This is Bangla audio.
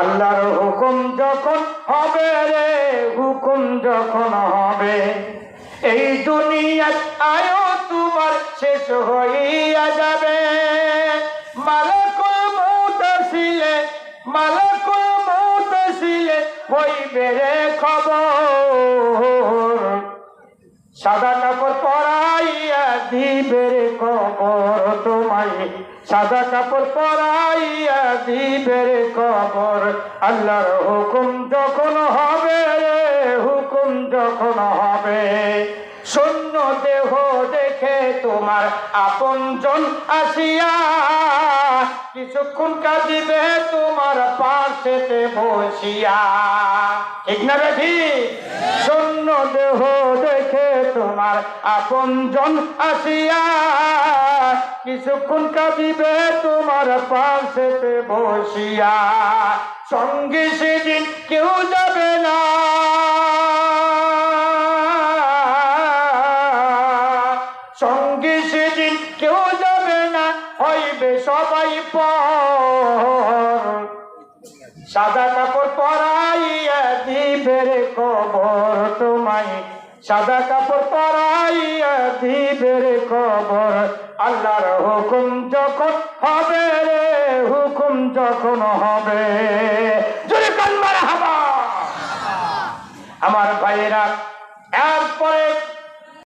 আল্লাহর হুকুম যখন হবে রে, হুকুম যখন হবে, এই দুনিয়ার আয়ো তোমার শেষ হইয়া যাবে। মালাকুল মৌত ছিলে মালাকুল মৌত ছিলে হইবে রে খবর। সাদা কাপড় কবর তোমায়, সাদা কাপড় পরাইয়া দিবে রে কবর আল্লাহর হুকুম যখন হবে হুকুম যখন হবে। শূন্য দেহ দেখে তোমার আপনজন আসিয়া, কিছুক্ষণ কাঁদিবে তোমার পাশেতে বসিয়া। ঠিক না বেঠি শূন্য দেহ দেখে তোমার আপনজন আসিয়া, কিছুক্ষণ কাঁদিবে তোমার পাশেতে বসিয়া। সঙ্গে সেদিন কেউ যাবে না। সঙ্গে সেদিন কেউ যাবে না, হইবে সবাই সাদা কাপড় পরাইয়া দিবে রে কবর তোমায় সাদা কাপড় পরাইয়া দিবে রে কবর আল্লাহর হুকুম যখন হবে রে, হুকুম যখন হাবা। আমার ভাইরা এরপরে